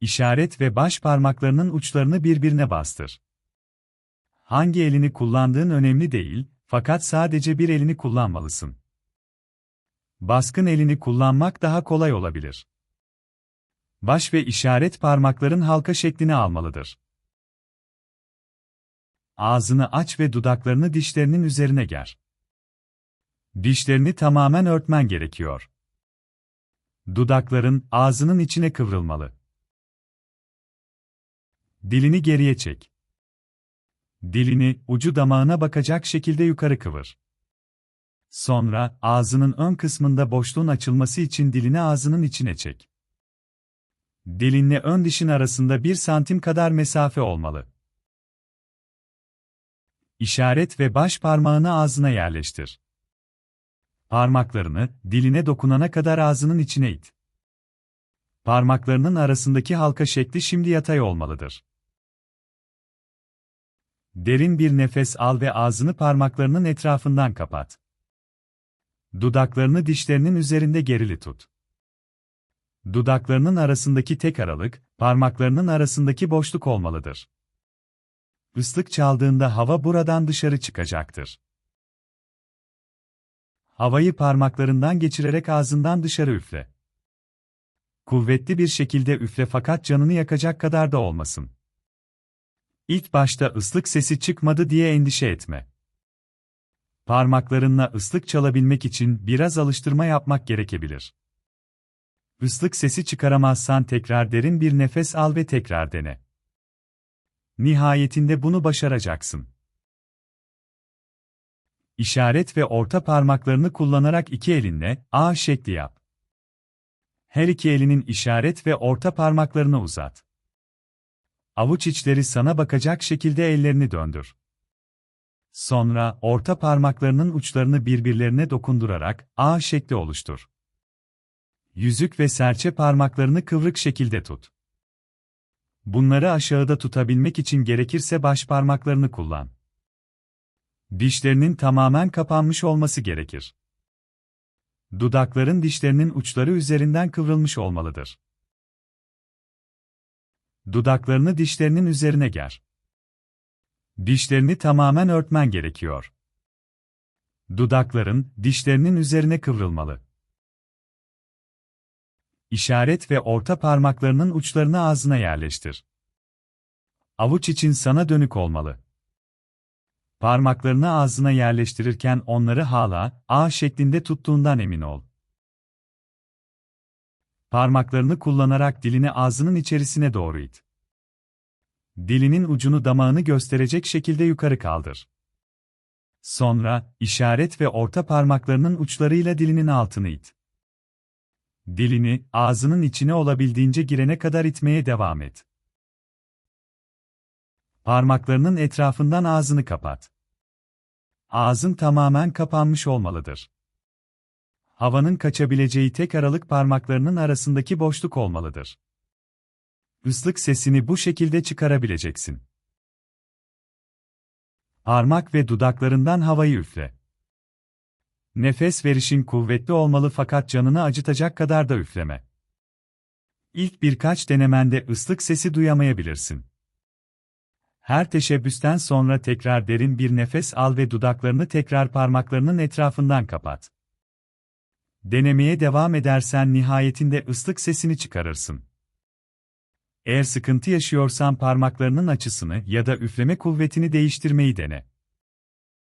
işaret ve baş parmaklarının uçlarını birbirine bastır. Hangi elini kullandığın önemli değil, fakat sadece bir elini kullanmalısın. Baskın elini kullanmak daha kolay olabilir. Baş ve işaret parmakların halka şeklini almalıdır. Ağzını aç ve dudaklarını dişlerinin üzerine ger. Dişlerini tamamen örtmen gerekiyor. Dudakların ağzının içine kıvrılmalı. Dilini geriye çek. Dilini ucu damağına bakacak şekilde yukarı kıvır. Sonra ağzının ön kısmında boşluğun açılması için dilini ağzının içine çek. Dilinle ön dişin arasında bir santim kadar mesafe olmalı. İşaret ve baş parmağını ağzına yerleştir. Parmaklarını, diline dokunana kadar ağzının içine it. Parmaklarının arasındaki halka şekli şimdi yatay olmalıdır. Derin bir nefes al ve ağzını parmaklarının etrafından kapat. Dudaklarını dişlerinin üzerinde gerili tut. Dudaklarının arasındaki tek aralık, parmaklarının arasındaki boşluk olmalıdır. Islık çaldığında hava buradan dışarı çıkacaktır. Havayı parmaklarından geçirerek ağzından dışarı üfle. Kuvvetli bir şekilde üfle fakat canını yakacak kadar da olmasın. İlk başta ıslık sesi çıkmadı diye endişe etme. Parmaklarınla ıslık çalabilmek için biraz alıştırma yapmak gerekebilir. Islık sesi çıkaramazsan tekrar derin bir nefes al ve tekrar dene. Nihayetinde bunu başaracaksın. İşaret ve orta parmaklarını kullanarak iki elinle A şekli yap. Her iki elinin işaret ve orta parmaklarını uzat. Avuç içleri sana bakacak şekilde ellerini döndür. Sonra orta parmaklarının uçlarını birbirlerine dokundurarak A şekli oluştur. Yüzük ve serçe parmaklarını kıvrık şekilde tut. Bunları aşağıda tutabilmek için gerekirse baş parmaklarını kullan. Dişlerinin tamamen kapanmış olması gerekir. Dudakların dişlerinin uçları üzerinden kıvrılmış olmalıdır. Dudaklarını dişlerinin üzerine ger. Dişlerini tamamen örtmen gerekiyor. Dudakların, dişlerinin üzerine kıvrılmalı. İşaret ve orta parmaklarının uçlarını ağzına yerleştir. Avuç için sana dönük olmalı. Parmaklarını ağzına yerleştirirken onları hala, A şeklinde tuttuğundan emin ol. Parmaklarını kullanarak dilini ağzının içerisine doğru it. Dilinin ucunu damağını gösterecek şekilde yukarı kaldır. Sonra, işaret ve orta parmaklarının uçlarıyla dilinin altını it. Dilini, ağzının içine olabildiğince girene kadar itmeye devam et. Parmaklarının etrafından ağzını kapat. Ağzın tamamen kapanmış olmalıdır. Havanın kaçabileceği tek aralık parmaklarının arasındaki boşluk olmalıdır. Islık sesini bu şekilde çıkarabileceksin. Parmak ve dudaklarından havayı üfle. Nefes verişin kuvvetli olmalı fakat canını acıtacak kadar da üfleme. İlk birkaç denemende ıslık sesi duyamayabilirsin. Her teşebbüsten sonra tekrar derin bir nefes al ve dudaklarını tekrar parmaklarının etrafından kapat. Denemeye devam edersen nihayetinde ıslık sesini çıkarırsın. Eğer sıkıntı yaşıyorsan parmaklarının açısını ya da üfleme kuvvetini değiştirmeyi dene.